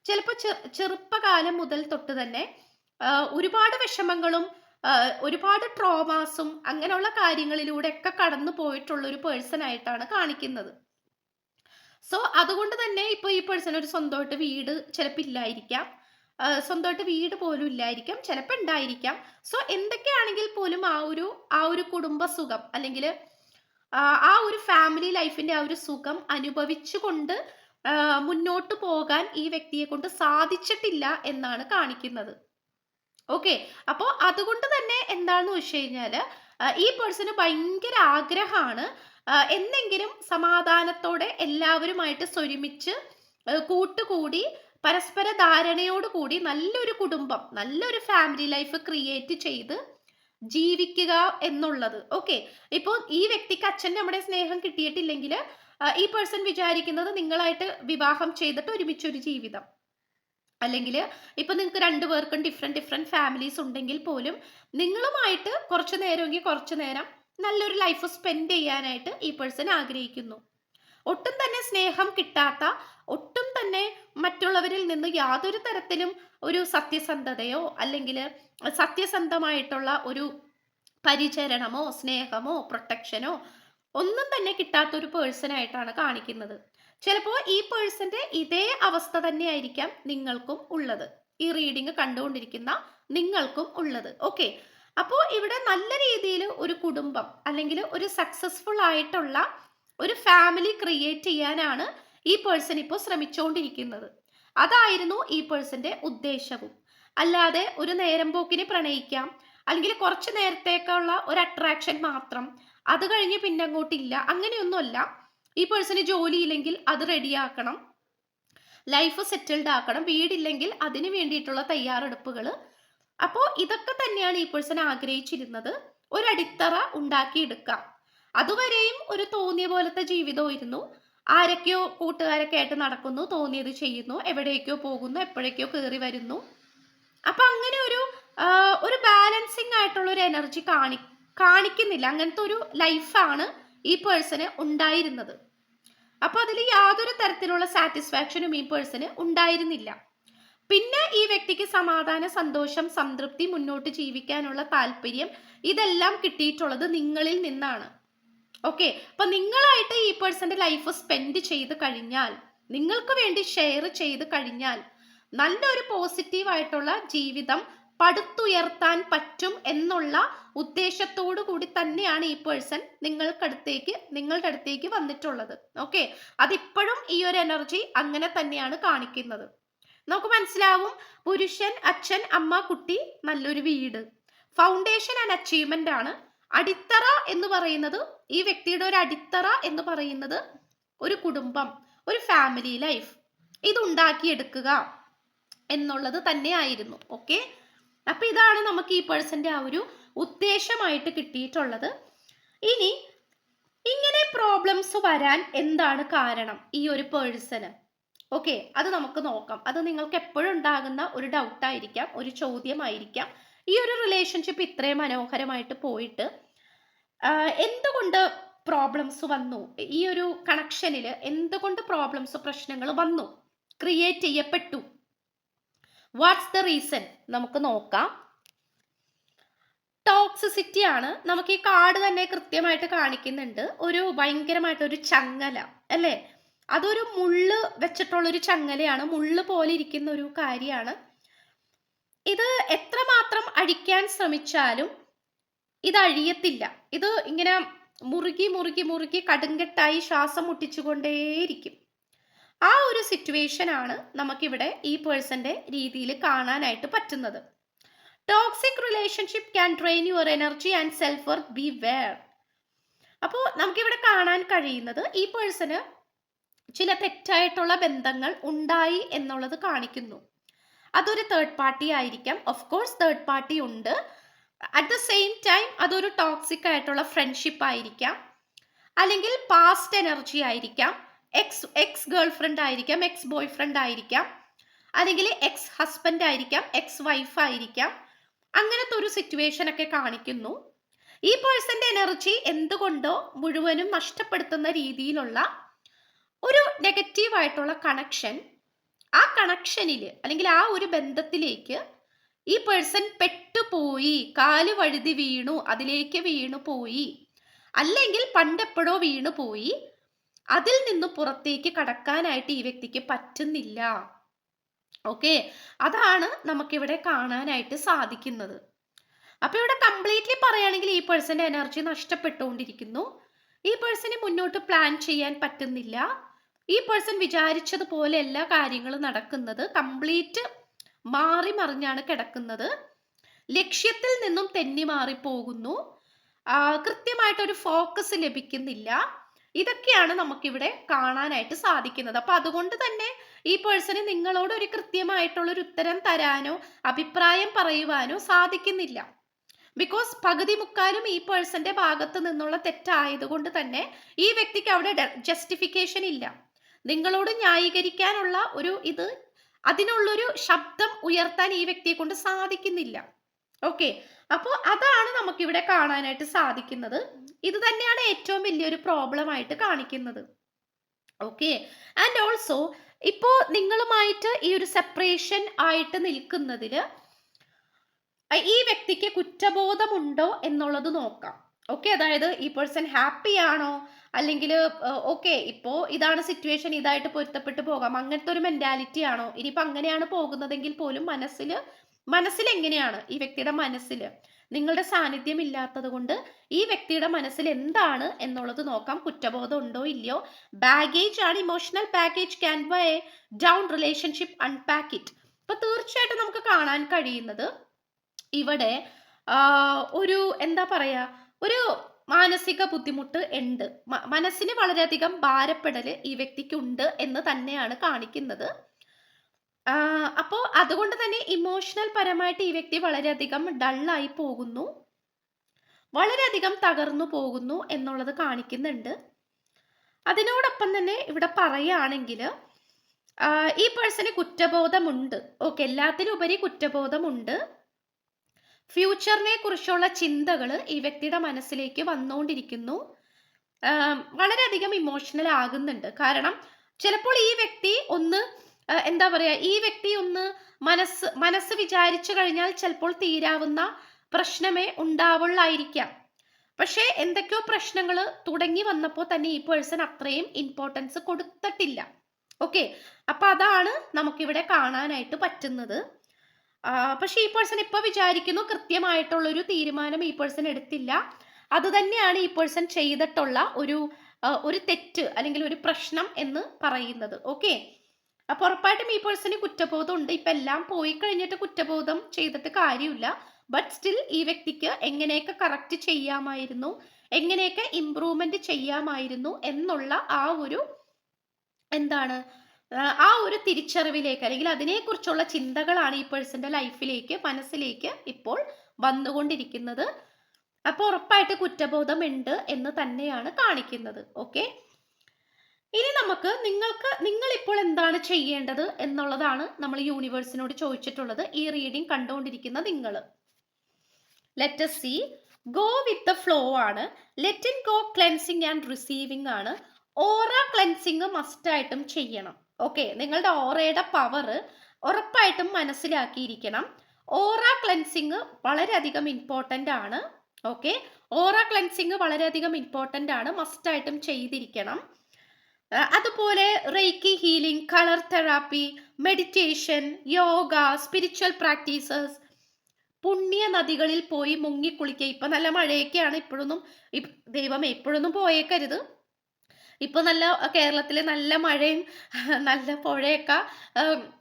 ചിലപ്പോൾ ചെറുപ്പകാലം മുതൽ തൊട്ട് തന്നെ ഒരുപാട് വിഷമങ്ങളും ഒരുപാട് ട്രോമാസും അങ്ങനെയുള്ള കാര്യങ്ങളിലൂടെ ഒക്കെ കടന്നു പോയിട്ടുള്ള ഒരു പേഴ്സൺ ആയിട്ടാണ് കാണിക്കുന്നത്. സോ അതുകൊണ്ട് തന്നെ ഇപ്പോൾ ഈ പേഴ്സൺ ഒരു സ്വന്തമായിട്ട് വീട് ചിലപ്പോൾ ഇല്ലായിരിക്കാം. സ്വന്തമായിട്ട് വീട് പോലും ഇല്ലായിരിക്കാം. ചിലപ്പോൾ ഉണ്ടായിരിക്കാം. സോ എന്തൊക്കെയാണെങ്കിൽ പോലും ആ ഒരു ആ ഒരു കുടുംബസുഖം അല്ലെങ്കിൽ ആ ഒരു ഫാമിലി ലൈഫിന്റെ ആ ഒരു സുഖം അനുഭവിച്ചുകൊണ്ട് മുന്നോട്ട് പോകാൻ ഈ വ്യക്തിയെ കൊണ്ട് സാധിച്ചിട്ടില്ല എന്നാണ് കാണിക്കുന്നത്. ഓക്കെ അപ്പോൾ അതുകൊണ്ട് തന്നെ എന്താണെന്ന് വെച്ച് കഴിഞ്ഞാൽ ഈ പേഴ്സണ് ഭയങ്കര ആഗ്രഹമാണ് എന്നെങ്കിലും സമാധാനത്തോടെ എല്ലാവരുമായിട്ട് സ്വരുമിച്ച് കൂട്ടുകൂടി പരസ്പര ധാരണയോടുകൂടി നല്ലൊരു കുടുംബം നല്ലൊരു ഫാമിലി ലൈഫ് ക്രിയേറ്റ് ചെയ്ത് ജീവിക്കുക എന്നുള്ളത്. ഓക്കെ ഇപ്പോൾ ഈ വ്യക്തിക്ക് അച്ഛന്റെ നമ്മുടെ സ്നേഹം കിട്ടിയിട്ടില്ലെങ്കിൽ ഈ പേഴ്സൺ വിചാരിക്കുന്നത് നിങ്ങളായിട്ട് വിവാഹം ചെയ്തിട്ട് ഒരുമിച്ചൊരു ജീവിതം. അല്ലെങ്കിൽ ഇപ്പൊ നിങ്ങൾക്ക് രണ്ടുപേർക്കും ഡിഫറെന്റ് ഡിഫറെന്റ് ഫാമിലീസ് ഉണ്ടെങ്കിൽ പോലും നിങ്ങളുമായിട്ട് കുറച്ച് നേരമെങ്കിൽ കുറച്ച് നേരം നല്ലൊരു ലൈഫ് സ്പെൻഡ് ചെയ്യാനായിട്ട് ഈ പേഴ്സൺ ആഗ്രഹിക്കുന്നു. ഒട്ടും തന്നെ സ്നേഹം കിട്ടാത്ത ഒട്ടും തന്നെ മറ്റുള്ളവരിൽ നിന്ന് യാതൊരു തരത്തിലും ഒരു സത്യസന്ധതയോ അല്ലെങ്കിൽ സത്യസന്ധമായിട്ടുള്ള ഒരു പരിചരണമോ സ്നേഹമോ പ്രൊട്ടക്ഷനോ ഒന്നും തന്നെ കിട്ടാത്ത ഒരു പേഴ്സൺ ആയിട്ടാണ് കാണിക്കുന്നത്. ചിലപ്പോൾ ഈ പേഴ്സന്റെ ഇതേ അവസ്ഥ തന്നെയായിരിക്കാം നിങ്ങൾക്കും ഉള്ളത്. ഈ റീഡിങ് കണ്ടുകൊണ്ടിരിക്കുന്ന നിങ്ങൾക്കും ഉള്ളത്. ഓക്കെ അപ്പോൾ ഇവിടെ നല്ല രീതിയിൽ ഒരു കുടുംബം അല്ലെങ്കിൽ ഒരു സക്സസ്ഫുൾ ആയിട്ടുള്ള ഒരു ഫാമിലി ക്രിയേറ്റ് ചെയ്യാനാണ് ഈ പേഴ്സൺ ഇപ്പോൾ ശ്രമിച്ചുകൊണ്ടിരിക്കുന്നത് അതായിരുന്നു ഈ പേഴ്സന്റെ ഉദ്ദേശവും. അല്ലാതെ ഒരു നേരം പോക്കിനെ പ്രണയിക്കാം. അല്ലെങ്കിൽ കുറച്ച് നേരത്തേക്കുള്ള ഒരു അട്രാക്ഷൻ മാത്രം. അത് കഴിഞ്ഞ് പിന്നെ അങ്ങോട്ടില്ല. അങ്ങനെയൊന്നുമല്ല. ഈ പേഴ്സന് ജോലിയില്ലെങ്കിൽ അത് റെഡിയാക്കണം ലൈഫ് സെറ്റിൽഡ് ആക്കണം. വീടില്ലെങ്കിൽ അതിന് വേണ്ടിയിട്ടുള്ള തയ്യാറെടുപ്പുകൾ അപ്പോൾ ഇതൊക്കെ തന്നെയാണ് ഈ പേഴ്സൺ ആഗ്രഹിച്ചിരുന്നത്. ഒരു അടിത്തറ ഉണ്ടാക്കിയെടുക്കാം. അതുവരെയും ഒരു തോന്നിയ പോലത്തെ ജീവിതമായിരുന്നു ആരൊക്കെയോ കൂട്ടുകാരൊക്കെ ആയിട്ട് നടക്കുന്നു തോന്നിയത് ചെയ്യുന്നു എവിടേക്കോ പോകുന്നു എപ്പോഴേക്കോ കയറി വരുന്നു. അപ്പൊ അങ്ങനെ ഒരു ഒരു ബാലൻസിങ് ആയിട്ടുള്ള ഒരു എനർജി കാണി കാണിക്കുന്നില്ല. അങ്ങനത്തെ ഒരു ലൈഫാണ് ഈ പേഴ്സന് ഉണ്ടായിരുന്നത്. അപ്പൊ അതിൽ യാതൊരു തരത്തിലുള്ള സാറ്റിസ്ഫാക്ഷനും ഈ പേഴ്സന് ഉണ്ടായിരുന്നില്ല. പിന്നെ ഈ വ്യക്തിക്ക് സമാധാന സന്തോഷം സംതൃപ്തി മുന്നോട്ട് ജീവിക്കാനുള്ള താല്പര്യം ഇതെല്ലാം കിട്ടിയിട്ടുള്ളത് നിങ്ങളിൽ നിന്നാണ്. ഓക്കെ അപ്പൊ നിങ്ങളായിട്ട് ഈ പേഴ്സന്റെ ലൈഫ് സ്പെൻഡ് ചെയ്ത് കഴിഞ്ഞാൽ നിങ്ങൾക്ക് വേണ്ടി ഷെയർ ചെയ്ത് കഴിഞ്ഞാൽ നല്ലൊരു പോസിറ്റീവ് ആയിട്ടുള്ള ജീവിതം പടുത്തുയർത്താൻ പറ്റും എന്നുള്ള ഉദ്ദേശത്തോടു കൂടി തന്നെയാണ് ഈ പേഴ്സൺ നിങ്ങൾക്കടുത്തേക്ക് നിങ്ങളുടെ അടുത്തേക്ക് വന്നിട്ടുള്ളത്. ഓക്കെ അതിപ്പോഴും ഈ ഒരു എനർജി അങ്ങനെ തന്നെയാണ് കാണിക്കുന്നത്. നമുക്ക് മനസ്സിലാവും പുരുഷൻ അച്ഛൻ അമ്മ കുട്ടി നല്ലൊരു വീട്. ഫൗണ്ടേഷൻ ആൻഡ് അച്ചീവ്മെന്റ് ആണ് അടിത്തറ എന്ന് പറയുന്നത് ഈ വ്യക്തിയുടെ ഒരു അടിത്തറ എന്ന് പറയുന്നത് ഒരു കുടുംബം ഒരു ഫാമിലി ലൈഫ് ഇത് ഉണ്ടാക്കിയെടുക്കുക എന്നുള്ളത് തന്നെയായിരുന്നു. ഓക്കെ അപ്പൊ ഇതാണ് നമുക്ക് ഈ പേഴ്സന്റെ ആ ഒരു ഉദ്ദേശമായിട്ട് കിട്ടിയിട്ടുള്ളത്. ഇനി ഇങ്ങനെ പ്രോബ്ലംസ് വരാൻ എന്താണ് കാരണം ഈ ഒരു പേഴ്സന് ഓക്കെ അത് നമുക്ക് നോക്കാം. അത് നിങ്ങൾക്ക് എപ്പോഴും ഉണ്ടാകുന്ന ഒരു ഡൗട്ടായിരിക്കാം ഒരു ചോദ്യമായിരിക്കാം. ഈ ഒരു റിലേഷൻഷിപ്പ് ഇത്രയും മനോഹരമായിട്ട് പോയിട്ട് എന്തുകൊണ്ട് പ്രോബ്ലംസ് വന്നു? ഈ ഒരു കണക്ഷനിൽ എന്തുകൊണ്ട് പ്രോബ്ലംസ് പ്രശ്നങ്ങൾ വന്നു? ക്രിയേറ്റ് ചെയ്യപ്പെട്ടു. വാട്ട്സ് ദ റീസൺ നമുക്ക് നോക്കാം. ടോക്സിസിറ്റി ആണ്. നമുക്ക് ഈ കാർഡ് തന്നെ കൃത്യമായിട്ട് കാണിക്കുന്നുണ്ട്. ഒരു ഭയങ്കരമായിട്ട് ഒരു ചങ്ങല അല്ലേ? അതൊരു മുള്ള് വെച്ചിട്ടുള്ള ഒരു ചങ്ങലയാണ്. മുള്ള് പോലെ ഇരിക്കുന്ന ഒരു കാര്യമാണ്. ഇത് എത്രമാത്രം അഴിക്കാൻ ശ്രമിച്ചാലും ഇത് അഴിയത്തില്ല ഇത് ഇങ്ങനെ മുറുകി മുറുകി മുറുകി കടുങ്കെട്ടായി ശ്വാസം മുട്ടിച്ചുകൊണ്ടേയിരിക്കും. ആ ഒരു സിറ്റുവേഷൻ ആണ് നമുക്കിവിടെ ഈ പേഴ്സന്റെ രീതിയിൽ കാണാനായിട്ട് പറ്റുന്നത്. Toxic relationship can drain your energy and self work beware അപ്പോൾ നമുക്കിവിടെ കാണാൻ കഴിയുന്നത് ഈ പേഴ്സന് ചില തെറ്റായിട്ടുള്ള ബന്ധങ്ങൾ ഉണ്ടായി എന്നുള്ളത് കാണിക്കുന്നു. അതൊരു തേർഡ് പാർട്ടി ആയിരിക്കാം. ഓഫ് കോഴ്സ് തേർഡ് പാർട്ടി ഉണ്ട്. അറ്റ് ദ സെയിം ടൈം അതൊരു ടോക്സിക് ആയിട്ടുള്ള ഫ്രണ്ട്ഷിപ്പ് ആയിരിക്കാം. അല്ലെങ്കിൽ പാസ്റ്റ് എനർജി ആയിരിക്കാം. എക്സ് എക്സ് ഗേൾ ഫ്രണ്ട് ആയിരിക്കാം എക്സ് ബോയ് ഫ്രണ്ട് ആയിരിക്കാം. അല്ലെങ്കിൽ എക്സ് ഹസ്ബൻഡ് ആയിരിക്കാം എക്സ് വൈഫ് ആയിരിക്കാം. അങ്ങനത്തെ ഒരു സിറ്റുവേഷൻ ഒക്കെ കാണിക്കുന്നു. ഈ പേഴ്സന്റെ എനർജി എന്തുകൊണ്ടോ മുഴുവനും നഷ്ടപ്പെടുത്തുന്ന രീതിയിലുള്ള ഒരു നെഗറ്റീവ് ആയിട്ടുള്ള കണക്ഷൻ ആ കണക്ഷനിൽ അല്ലെങ്കിൽ ആ ഒരു ബന്ധത്തിലേക്ക് ഈ പേഴ്സൺ പെട്ടുപോയി കാൽ വഴുതി വീണു അതിലേക്ക് വീണു പോയി. അല്ലെങ്കിൽ പണ്ടെപ്പോഴോ വീണു പോയി. അതിൽ നിന്ന് പുറത്തേക്ക് കടക്കാനായിട്ട് ഈ വ്യക്തിക്ക് പറ്റുന്നില്ല. ഓക്കെ? അതാണ് നമുക്കിവിടെ കാണാനായിട്ട് സാധിക്കുന്നത്. അപ്പൊ ഇവിടെ കംപ്ലീറ്റ്ലി പറയുകയാണെങ്കിൽ ഈ പേഴ്സന്റെ എനർജി നഷ്ടപ്പെട്ടുകൊണ്ടിരിക്കുന്നു. ഈ പേഴ്സന് മുന്നോട്ട് പ്ലാൻ ചെയ്യാൻ പറ്റുന്നില്ല. ഈ പേഴ്സൺ വിചാരിച്ചതുപോലെ എല്ലാ കാര്യങ്ങളും നടക്കുന്നത് കംപ്ലീറ്റ് മാറി മറിഞ്ഞാണ് കിടക്കുന്നത്. ലക്ഷ്യത്തിൽ നിന്നും തെന്നി മാറിപ്പോകുന്നു. കൃത്യമായിട്ടൊരു ഫോക്കസ് ലഭിക്കുന്നില്ല. ഇതൊക്കെയാണ് നമുക്കിവിടെ കാണാനായിട്ട് സാധിക്കുന്നത്. അപ്പൊ അതുകൊണ്ട് തന്നെ ഈ പേഴ്സണ് നിങ്ങളോട് ഒരു കൃത്യമായിട്ടുള്ള ഒരു ഉത്തരം തരാനോ അഭിപ്രായം പറയുവാനോ സാധിക്കുന്നില്ല. ബിക്കോസ് പകുതി മുക്കാലും ഈ പേഴ്സന്റെ ഭാഗത്ത് നിന്നുള്ള തെറ്റായതുകൊണ്ട് തന്നെ ഈ വ്യക്തിക്ക് അവിടെ ജസ്റ്റിഫിക്കേഷൻ ഇല്ല. നിങ്ങളോട് ന്യായീകരിക്കാനുള്ള ഒരു ഇത് അതിനുള്ളൊരു ശബ്ദം ഉയർത്താൻ ഈ വ്യക്തിയെ കൊണ്ട് സാധിക്കുന്നില്ല. ഓക്കെ അപ്പോൾ അതാണ് നമുക്കിവിടെ കാണാനായിട്ട് സാധിക്കുന്നത്. ഇത് തന്നെയാണ് ഏറ്റവും വലിയൊരു പ്രോബ്ലം ആയിട്ട് കാണിക്കുന്നത്. ഓക്കെ ആൻഡ് ഓൾസോ ഇപ്പോ നിങ്ങളുമായിട്ട് ഈ ഒരു സെപ്പറേഷൻ ആയിട്ട് നിൽക്കുന്നതിൽ ഈ വ്യക്തിക്ക് കുറ്റബോധമുണ്ടോ എന്നുള്ളത് നോക്കാം. ഓക്കെ അതായത് ഈ പേഴ്സൺ ഹാപ്പി ആണോ? അല്ലെങ്കിൽ ഓക്കെ ഇപ്പോൾ ഇതാണ് സിറ്റുവേഷൻ ഇതായിട്ട് പൊരുത്തപ്പെട്ട് പോകാം. അങ്ങനത്തെ ഒരു മെന്റാലിറ്റി ആണോ? ഇനിയിപ്പോൾ അങ്ങനെയാണ് പോകുന്നതെങ്കിൽ പോലും മനസ്സിൽ മനസ്സിൽ എങ്ങനെയാണ് ഈ വ്യക്തിയുടെ മനസ്സിൽ നിങ്ങളുടെ സാന്നിധ്യം ഇല്ലാത്തത് കൊണ്ട് ഈ വ്യക്തിയുടെ മനസ്സിൽ എന്താണ് എന്നുള്ളത് നോക്കാം. കുറ്റബോധം ഉണ്ടോ ഇല്ലയോ? ബാഗേജ് ആണ് emotional package can by down relationship unpack it അപ്പൊ തീർച്ചയായിട്ടും നമുക്ക് കാണാൻ കഴിയുന്നത് ഇവിടെ ഒരു എന്താ പറയാ ഒരു മാനസിക ബുദ്ധിമുട്ട് ഉണ്ട്. മനസ്സിന് വളരെയധികം ഭാരപ്പെടൽ ഈ വ്യക്തിക്കുണ്ട് എന്ന് തന്നെയാണ് കാണിക്കുന്നത്. അപ്പോൾ അതുകൊണ്ട് തന്നെ ഇമോഷണൽ പരമായിട്ട് ഈ വ്യക്തി വളരെയധികം ഡള്ളായി പോകുന്നു. വളരെയധികം തകർന്നു പോകുന്നു എന്നുള്ളത് കാണിക്കുന്നുണ്ട്. അതിനോടൊപ്പം തന്നെ ഇവിടെ പറയുകയാണെങ്കിൽ ഈ പേഴ്സന് കുറ്റബോധമുണ്ട്. ഓക്കെ എല്ലാത്തിനും ഉപരി കുറ്റബോധമുണ്ട്. ഫ്യൂച്ചറിനെ കുറിച്ചുള്ള ചിന്തകൾ ഈ വ്യക്തിയുടെ മനസ്സിലേക്ക് വന്നുകൊണ്ടിരിക്കുന്നു. വളരെയധികം ഇമോഷണൽ ആകുന്നുണ്ട്. കാരണം ചിലപ്പോൾ ഈ വ്യക്തി ഒന്ന് എന്താ പറയാ ഈ വ്യക്തി ഒന്ന് മനസ്സ് മനസ്സ് വിചാരിച്ചു കഴിഞ്ഞാൽ ചിലപ്പോൾ തീരാവുന്ന പ്രശ്നമേ ഉണ്ടാവുള്ളായിരിക്കാം. പക്ഷേ എന്തൊക്കെയോ പ്രശ്നങ്ങൾ തുടങ്ങി വന്നപ്പോൾ തന്നെ ഈ പേഴ്സൺ അത്രയും ഇമ്പോർട്ടൻസ് കൊടുത്തിട്ടില്ല. ഓക്കെ അപ്പൊ അതാണ് നമുക്കിവിടെ കാണാനായിട്ട് പറ്റുന്നത്. പക്ഷെ ഈ പേഴ്സൺ ഇപ്പൊ വിചാരിക്കുന്നു കൃത്യമായിട്ടുള്ളൊരു തീരുമാനം ഈ പേഴ്സൺ എടുത്തില്ല. അത് തന്നെയാണ് ഈ പേഴ്സൺ ചെയ്തിട്ടുള്ള ഒരു ഒരു തെറ്റ് അല്ലെങ്കിൽ ഒരു പ്രശ്നം എന്ന് പറയുന്നത്. ഓക്കെ അപ്പൊ ഉറപ്പായിട്ടും ഈ പേഴ്സന് കുറ്റബോധം ഉണ്ട്. ഇപ്പൊ എല്ലാം പോയി കഴിഞ്ഞിട്ട് കുറ്റബോധം ചെയ്തിട്ട് കാര്യമില്ല. ബട്ട് സ്റ്റിൽ ഈ വ്യക്തിക്ക് എങ്ങനെയൊക്കെ കറക്റ്റ് ചെയ്യാമായിരുന്നു എങ്ങനെയൊക്കെ ഇമ്പ്രൂവ്മെന്റ് ചെയ്യാമായിരുന്നു എന്നുള്ള ആ ഒരു എന്താണ് ആ, ഒരു തിരിച്ചറിവിലേക്ക് അല്ലെങ്കിൽ അതിനെക്കുറിച്ചുള്ള ചിന്തകളാണ് ഈ പേഴ്സന്റെ ലൈഫിലേക്ക് മനസ്സിലേക്ക് ഇപ്പോൾ വന്നുകൊണ്ടിരിക്കുന്നത്. അപ്പോൾ ഉറപ്പായിട്ട് കുറ്റബോധം ഉണ്ട് എന്ന് തന്നെയാണ് കാണിക്കുന്നത്. ഓക്കെ ഇനി നമുക്ക് നിങ്ങൾക്ക് നിങ്ങൾ ഇപ്പോൾ എന്താണ് ചെയ്യേണ്ടത് എന്നുള്ളതാണ് നമ്മൾ യൂണിവേഴ്സിനോട് ചോദിച്ചിട്ടുള്ളത്. ഈ റീഡിംഗ് കണ്ടുകൊണ്ടിരിക്കുന്ന നിങ്ങൾ. Let's go with the flow ആണ്. Letting go cleansing and receiving ആണ്. ഓറ ക്ലെൻസിങ് മസ്റ്റായിട്ടും ചെയ്യണം. ഓക്കെ നിങ്ങളുടെ ഓറയുടെ പവർ ഉറപ്പായിട്ടും മനസ്സിലാക്കിയിരിക്കണം. ഓറ ക്ലെൻസിങ് വളരെയധികം ഇമ്പോർട്ടന്റ് ആണ്. ഓക്കെ ഓറ ക്ലെൻസിങ് വളരെയധികം ഇമ്പോർട്ടന്റ് ആണ്. മസ്റ്റായിട്ടും ചെയ്തിരിക്കണം. അതുപോലെ reiki healing colour therapy meditation yoga spiritual practices പുണ്യ നദികളിൽ പോയി മുങ്ങിക്കുളിക്കുക ഇപ്പൊ നല്ല മഴയൊക്കെയാണ്. ഇപ്പോഴൊന്നും ദൈവമേ ദൈവം എപ്പോഴൊന്നും പോയേക്കരുത്. ഇപ്പൊ നല്ല കേരളത്തിലെ നല്ല മഴയും നല്ല പുഴയൊക്കെ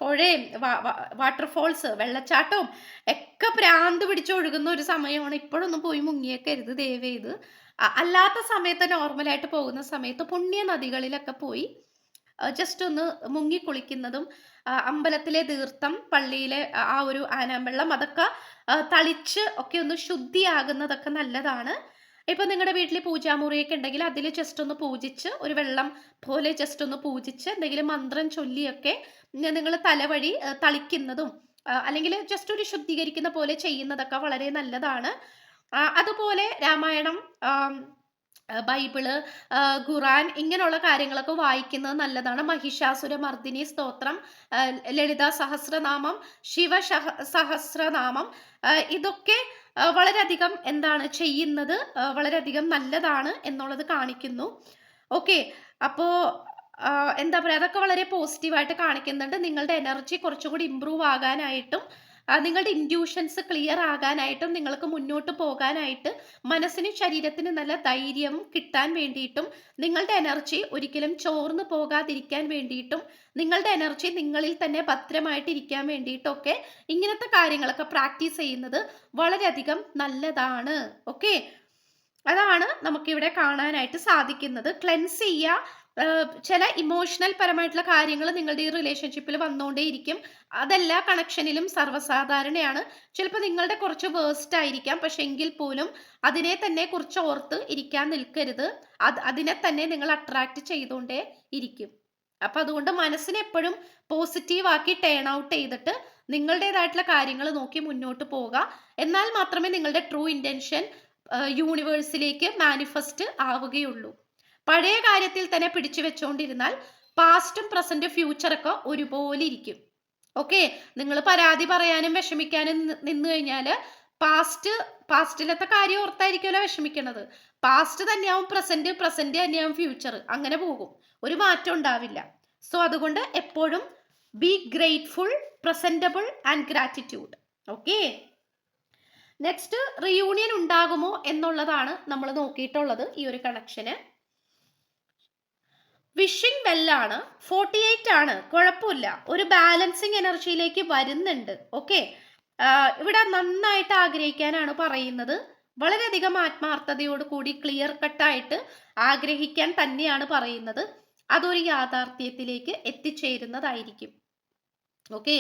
പുഴയും വാട്ടർഫോൾസ് വെള്ളച്ചാട്ടവും ഒക്കെ പ്രാന്ത് പിടിച്ചൊഴുകുന്ന ഒരു സമയമാണ്. ഇപ്പോഴൊന്നും പോയി മുങ്ങിയേക്കരുത്. ദയവേത് അല്ലാത്ത സമയത്ത് നോർമലായിട്ട് പോകുന്ന സമയത്ത് പുണ്യ നദികളിലൊക്കെ പോയി ജസ്റ്റ് ഒന്ന് മുങ്ങി കുളിക്കുന്നതും അമ്പലത്തിലെ തീർത്ഥം പള്ളിയിലെ ആ ഒരു ആനാമ്പെള്ളം അതൊക്കെ തളിച്ച് ഒക്കെ ഒന്ന് ശുദ്ധിയാകുന്നതൊക്കെ നല്ലതാണ്. ഇപ്പൊ നിങ്ങളുടെ വീട്ടിൽ പൂജാമുറിയൊക്കെ ഉണ്ടെങ്കിൽ അതിൽ ജസ്റ്റ് ഒന്ന് പൂജിച്ച് ഒരു വെള്ളം പോലെ ജസ്റ്റ് ഒന്ന് പൂജിച്ച് എന്തെങ്കിലും മന്ത്രം ചൊല്ലിയൊക്കെ നിങ്ങൾ തലവഴി തളിക്കുന്നതും അല്ലെങ്കിൽ ജസ്റ്റ് ഒരു ശുദ്ധീകരിക്കുന്ന പോലെ ചെയ്യുന്നതൊക്കെ വളരെ നല്ലതാണ്. അതുപോലെ രാമായണം ബൈബിൾ ഖുറാൻ ഇങ്ങനെയുള്ള കാര്യങ്ങളൊക്കെ വായിക്കുന്നത് നല്ലതാണ്. മഹിഷാസുര മർദ്ദിനി സ്തോത്രം ലളിത സഹസ്രനാമം ശിവ സഹസ്രനാമം ഇതൊക്കെ വളരെയധികം എന്താണ് ചെയ്യുന്നത് വളരെയധികം നല്ലതാണ് എന്നുള്ളത് കാണിക്കുന്നു. ഓക്കെ അപ്പോ എന്താ പറയുക അതൊക്കെ വളരെ പോസിറ്റീവായിട്ട് കാണിക്കുന്നുണ്ട്. നിങ്ങളുടെ എനർജി കുറച്ചുകൂടി ഇമ്പ്രൂവ് ആകാനായിട്ടും നിങ്ങളുടെ ഇൻഡ്യൂഷൻസ് ക്ലിയർ ആകാനായിട്ടും നിങ്ങൾക്ക് മുന്നോട്ട് പോകാനായിട്ട് മനസ്സിനും ശരീരത്തിനും നല്ല ധൈര്യം കിട്ടാൻ വേണ്ടിയിട്ടും നിങ്ങളുടെ എനർജി ഒരിക്കലും ചോർന്നു പോകാതിരിക്കാൻ വേണ്ടിയിട്ടും നിങ്ങളുടെ എനർജി നിങ്ങളിൽ തന്നെ ഭദ്രമായിട്ടിരിക്കാൻ വേണ്ടിയിട്ടൊക്കെ ഇങ്ങനത്തെ കാര്യങ്ങളൊക്കെ പ്രാക്ടീസ് ചെയ്യുന്നത് വളരെയധികം നല്ലതാണ്. ഓക്കെ അതാണ് നമുക്കിവിടെ കാണാനായിട്ട് സാധിക്കുന്നത്. ക്ലെൻസ് ചെയ്യുക ചില ഇമോഷണൽ പരമായിട്ടുള്ള കാര്യങ്ങൾ നിങ്ങളുടെ ഈ റിലേഷൻഷിപ്പിൽ വന്നുകൊണ്ടേയിരിക്കും അതെല്ലാ കണക്ഷനിലും സർവസാധാരണയാണ്. ചിലപ്പോൾ നിങ്ങളുടെ കുറച്ച് വേഴ്സ്റ്റ് ആയിരിക്കാം. പക്ഷെ എങ്കിൽ പോലും അതിനെ തന്നെ കുറിച്ച് ഓർത്ത് ഇരിക്കാൻ നിൽക്കരുത്. അത് അതിനെ തന്നെ നിങ്ങൾ അട്രാക്ട് ചെയ്തുകൊണ്ടേ ഇരിക്കും. അപ്പൊ അതുകൊണ്ട് മനസ്സിനെ എപ്പോഴും പോസിറ്റീവ് ആക്കി ടേൺ ഔട്ട് ചെയ്തിട്ട് നിങ്ങളുടേതായിട്ടുള്ള കാര്യങ്ങൾ നോക്കി മുന്നോട്ട് പോവുക. എന്നാൽ മാത്രമേ നിങ്ങളുടെ ട്രൂ ഇന്റൻഷൻ യൂണിവേഴ്സിലേക്ക് മാനിഫെസ്റ്റ് ആവുകയുള്ളൂ. പഴയ കാര്യത്തിൽ തന്നെ പിടിച്ചു വെച്ചുകൊണ്ടിരുന്നാൽ പാസ്റ്റും പ്രസന്റും ഫ്യൂച്ചറൊക്കെ ഒരുപോലെ ഇരിക്കും ഓക്കെ? നിങ്ങൾ പരാതി പറയാനും വിഷമിക്കാനും നിന്നു കഴിഞ്ഞാൽ പാസ്റ്റ് പാസ്റ്റിലത്തെ കാര്യം ഓർത്തായിരിക്കുമല്ലോ വിഷമിക്കണത്. പാസ്റ്റ് തന്നെയാവും പ്രസന്റ് പ്രസന്റ് തന്നെയാവും ഫ്യൂച്ചർ അങ്ങനെ പോകും. ഒരു മാറ്റം ഉണ്ടാവില്ല. സോ അതുകൊണ്ട് എപ്പോഴും be grateful presentable and gratitude. Okay? Next reunion ഉണ്ടാകുമോ എന്നുള്ളതാണ് നമ്മൾ നോക്കിയിട്ടുള്ളത് ഈ ഒരു കണക്ഷന്. വിഷിംഗ് വെല്ലാണ് ഫോർട്ടി എയ്റ്റ് ആണ്. കുഴപ്പമില്ല. ഒരു ബാലൻസിങ് എനർജിയിലേക്ക് വരുന്നുണ്ട്. ഓക്കെ ഇവിടെ നന്നായിട്ട് ആഗ്രഹിക്കാനാണ് പറയുന്നത്. വളരെയധികം ആത്മാർത്ഥതയോട് കൂടി ക്ലിയർ കട്ടായിട്ട് ആഗ്രഹിക്കാൻ തന്നെയാണ് പറയുന്നത്. അതൊരു യാഥാർത്ഥ്യത്തിലേക്ക് എത്തിച്ചേരുന്നതായിരിക്കും. ഓക്കെ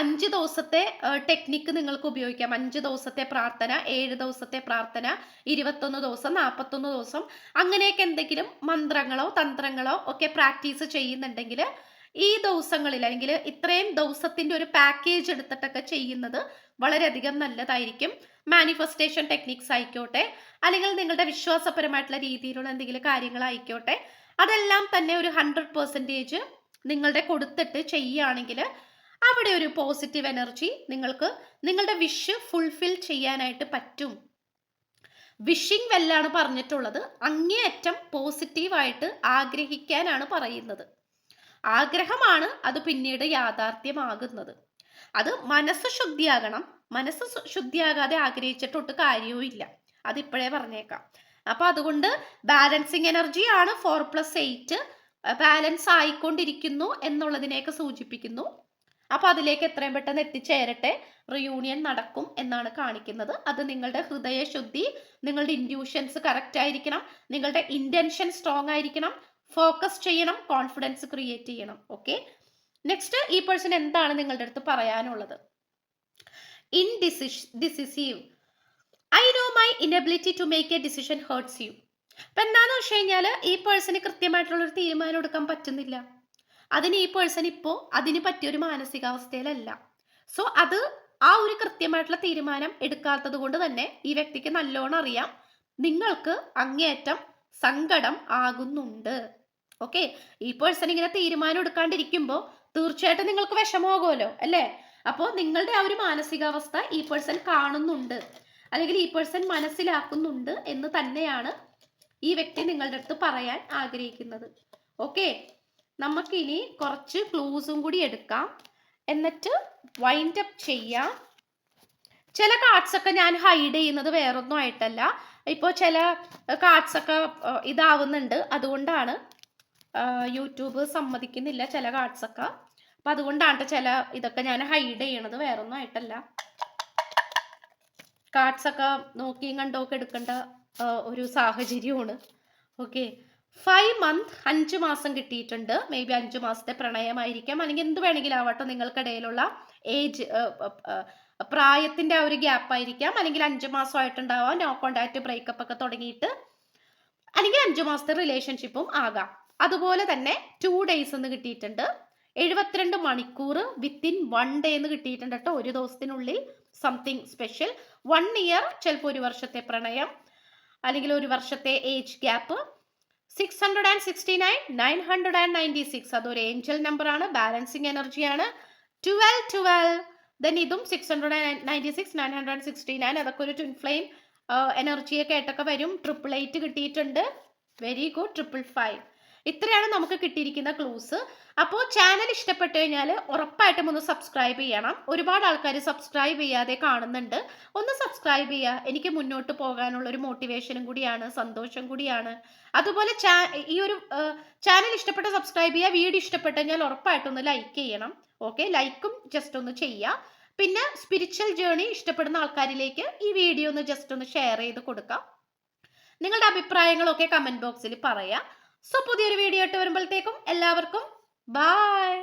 അഞ്ച് ദിവസത്തെ ടെക്നിക്ക് നിങ്ങൾക്ക് ഉപയോഗിക്കാം. അഞ്ച് ദിവസത്തെ പ്രാർത്ഥന ഏഴ് ദിവസത്തെ പ്രാർത്ഥന ഇരുപത്തൊന്ന് ദിവസം നാൽപ്പത്തൊന്ന് ദിവസം. അങ്ങനെയൊക്കെ എന്തെങ്കിലും മന്ത്രങ്ങളോ തന്ത്രങ്ങളോ ഒക്കെ പ്രാക്ടീസ് ചെയ്യുന്നുണ്ടെങ്കിൽ ഈ ദിവസങ്ങളിൽ അല്ലെങ്കിൽ ഇത്രയും ദിവസത്തിന്റെ ഒരു പാക്കേജ് എടുത്തിട്ടൊക്കെ ചെയ്യുന്നത് വളരെയധികം നല്ലതായിരിക്കും. മാനിഫെസ്റ്റേഷൻ ടെക്നിക്സ് ആയിക്കോട്ടെ അല്ലെങ്കിൽ നിങ്ങളുടെ വിശ്വാസപരമായിട്ടുള്ള രീതിയിലുള്ള എന്തെങ്കിലും കാര്യങ്ങളായിക്കോട്ടെ അതെല്ലാം തന്നെ ഒരു ഹൺഡ്രഡ് പെർസെന്റേജ് നിങ്ങളുടെ കൊടുത്തിട്ട് ചെയ്യുകയാണെങ്കിൽ അവിടെ ഒരു പോസിറ്റീവ് എനർജി നിങ്ങൾക്ക് നിങ്ങളുടെ വിഷ് ഫുൾഫിൽ ചെയ്യാനായിട്ട് പറ്റും. വിഷിംഗ് വെല്ലാണ് പറഞ്ഞിട്ടുള്ളത്. അങ്ങേയറ്റം പോസിറ്റീവായിട്ട് ആഗ്രഹിക്കാനാണ് പറയുന്നത്. ആഗ്രഹമാണ് അത് പിന്നീട് യാഥാർത്ഥ്യമാകുന്നത്. അത് മനസ്സ് ശുദ്ധിയാകണം. മനസ്സ് ശുദ്ധിയാകാതെ ആഗ്രഹിച്ചിട്ടൊട്ട് കാര്യവും ഇല്ല. അതിപ്പോഴേ പറഞ്ഞേക്കാം. അപ്പൊ അതുകൊണ്ട് ബാലൻസിങ് എനർജി ആണ് ഫോർ പ്ലസ് എയ്റ്റ് ബാലൻസ് ആയിക്കൊണ്ടിരിക്കുന്നു എന്നുള്ളതിനെയൊക്കെ സൂചിപ്പിക്കുന്നു. അപ്പൊ അതിലേക്ക് എത്രയും പെട്ടെന്ന് എത്തിച്ചേരട്ടെ. റിയൂണിയൻ നടക്കും എന്നാണ് കാണിക്കുന്നത്. അത് നിങ്ങളുടെ ഹൃദയശുദ്ധി നിങ്ങളുടെ ഇൻഡ്യൂഷൻസ് കറക്റ്റ് ആയിരിക്കണം നിങ്ങളുടെ ഇന്റൻഷൻ സ്ട്രോങ് ആയിരിക്കണം ഫോക്കസ് ചെയ്യണം കോൺഫിഡൻസ് ക്രിയേറ്റ് ചെയ്യണം. ഓക്കെ നെക്സ്റ്റ് ഈ പേഴ്സൺ എന്താണ് നിങ്ങളുടെ അടുത്ത് പറയാനുള്ളത്? Indecisive I know my inability to make a decision hurts you അപ്പൊ എന്താന്ന് വെച്ച് കഴിഞ്ഞാൽ ഈ പേഴ്സണ് കൃത്യമായിട്ടുള്ള ഒരു തീരുമാനം എടുക്കാൻ പറ്റുന്നില്ല. അതിന് ഈ പേഴ്സൺ ഇപ്പോൾ അതിന് പറ്റിയ ഒരു മാനസികാവസ്ഥയിലല്ല. സോ അത് ആ ഒരു കൃത്യമായിട്ടുള്ള തീരുമാനം എടുക്കാത്തത് കൊണ്ട് തന്നെ ഈ വ്യക്തിക്ക് നല്ലോണം അറിയാം നിങ്ങൾക്ക് അങ്ങേയറ്റം സങ്കടം ആകുന്നുണ്ട്. ഓക്കെ ഈ പേഴ്സൺ ഇങ്ങനെ തീരുമാനം എടുക്കാണ്ടിരിക്കുമ്പോൾ തീർച്ചയായിട്ടും നിങ്ങൾക്ക് വിഷമമാകുമല്ലോ അല്ലേ? അപ്പോൾ നിങ്ങളുടെ ആ ഒരു മാനസികാവസ്ഥ ഈ പേഴ്സൺ കാണുന്നുണ്ട്. അല്ലെങ്കിൽ ഈ പേഴ്സൺ മനസ്സിലാക്കുന്നുണ്ട് എന്ന് തന്നെയാണ് ഈ വ്യക്തി നിങ്ങളുടെ അടുത്ത് പറയാൻ ആഗ്രഹിക്കുന്നത്. ഓക്കെ നമുക്കിനി കുറച്ച് ക്ലൂസും കൂടി എടുക്കാം. എന്നിട്ട് വൈൻഡ് അപ്പ് ചെയ്യാം. ചില കാർഡ്സ് ഒക്കെ ഞാൻ ഹൈഡ് ചെയ്യുന്നത് വേറൊന്നും ആയിട്ടല്ല. ഇപ്പോൾ ചില കാർഡ്സ് ഒക്കെ ഇതാവുന്നുണ്ട്. അതുകൊണ്ടാണ് യൂട്യൂബ് സമ്മതിക്കുന്നില്ല ചില കാർഡ്സ് ഒക്കെ. അപ്പം അതുകൊണ്ടാണ് ചില ഇതൊക്കെ ഞാൻ ഹൈഡ് ചെയ്യണത് വേറൊന്നും ആയിട്ടല്ല. കാർഡ്സ് ഒക്കെ നോക്കിയും കണ്ടൊക്കെ എടുക്കേണ്ട ഒരു സാഹചര്യമാണ്. ഓക്കെ ഫൈവ് മന്ത് അഞ്ച് മാസം കിട്ടിയിട്ടുണ്ട്. മേ ബി അഞ്ച് മാസത്തെ പ്രണയമായിരിക്കാം. അല്ലെങ്കിൽ എന്ത് വേണമെങ്കിലും ആവട്ടെ നിങ്ങൾക്കിടയിലുള്ള ഏജ് പ്രായത്തിന്റെ ആ ഒരു ഗ്യാപ്പ് ആയിരിക്കാം. അല്ലെങ്കിൽ അഞ്ച് മാസമായിട്ടുണ്ടാവാം. നോ കോണ്ടാക്ട് ബ്രേക്കപ്പ് ഒക്കെ തുടങ്ങിയിട്ട് അല്ലെങ്കിൽ അഞ്ച് മാസത്തെ റിലേഷൻഷിപ്പും ആകാം. അതുപോലെ തന്നെ ടു ഡേയ്സ് എന്ന് കിട്ടിയിട്ടുണ്ട്. എഴുപത്തിരണ്ട് മണിക്കൂർ വിത്തിൻ വൺ ഡേ എന്ന് കിട്ടിയിട്ടുണ്ട് കേട്ടോ. ഒരു ദിവസത്തിനുള്ളിൽ സംതിങ് സ്പെഷ്യൽ വൺ ഇയർ ചിലപ്പോൾ ഒരു വർഷത്തെ പ്രണയം അല്ലെങ്കിൽ ഒരു വർഷത്തെ age gap six hundred and sixty nine nine hundred and ninety six അതൊരു ഏഞ്ചൽ നമ്പർ ആണ്. ബാലൻസിങ് എനർജിയാണ് ട്വൽവ് ട്വൽവ് ദെൻ ഇതും six hundred and ninety six nine hundred and sixty nine അതൊക്കെ ഒരു ട്വിൻ ഫ്ലെയിം എനർജിയൊക്കെ ആയിട്ടൊക്കെ വരും. ട്രിപ്പിൾ എയ്റ്റ് കിട്ടിയിട്ടുണ്ട്. വെരി ഗുഡ് ട്രിപ്പിൾ ഫൈവ് ഇത്രയാണ് നമുക്ക് കിട്ടിയിരിക്കുന്ന ക്ലൂസ് അപ്പോൾ ചാനൽ ഇഷ്ടപ്പെട്ടു കഴിഞ്ഞാൽ ഉറപ്പായിട്ടും ഒന്ന് സബ്സ്ക്രൈബ് ചെയ്യണം. ഒരുപാട് ആൾക്കാർ സബ്സ്ക്രൈബ് ചെയ്യാതെ കാണുന്നുണ്ട്. ഒന്ന് സബ്സ്ക്രൈബ് ചെയ്യുക. എനിക്ക് മുന്നോട്ട് പോകാനുള്ള ഒരു മോട്ടിവേഷനും കൂടിയാണ് സന്തോഷം കൂടിയാണ്. അതുപോലെ ഈ ഒരു ചാനൽ ഇഷ്ടപ്പെട്ട സബ്സ്ക്രൈബ് ചെയ്യുക വീഡിയോ ഇഷ്ടപ്പെട്ടു കഴിഞ്ഞാൽ ഉറപ്പായിട്ടും ഒന്ന് ലൈക്ക് ചെയ്യണം. ഓക്കെ ലൈക്കും ജസ്റ്റ് ഒന്ന് ചെയ്യുക. പിന്നെ സ്പിരിച്വൽ ജേണി ഇഷ്ടപ്പെടുന്ന ആൾക്കാരിലേക്ക് ഈ വീഡിയോ ഒന്ന് ജസ്റ്റ് ഒന്ന് ഷെയർ ചെയ്ത് കൊടുക്കാം. നിങ്ങളുടെ അഭിപ്രായങ്ങളൊക്കെ കമന്റ് ബോക്സിൽ പറയാം. സോ പുതിയൊരു വീഡിയോ ഇട്ട് വരുമ്പോഴത്തേക്കും എല്ലാവർക്കും ബായ്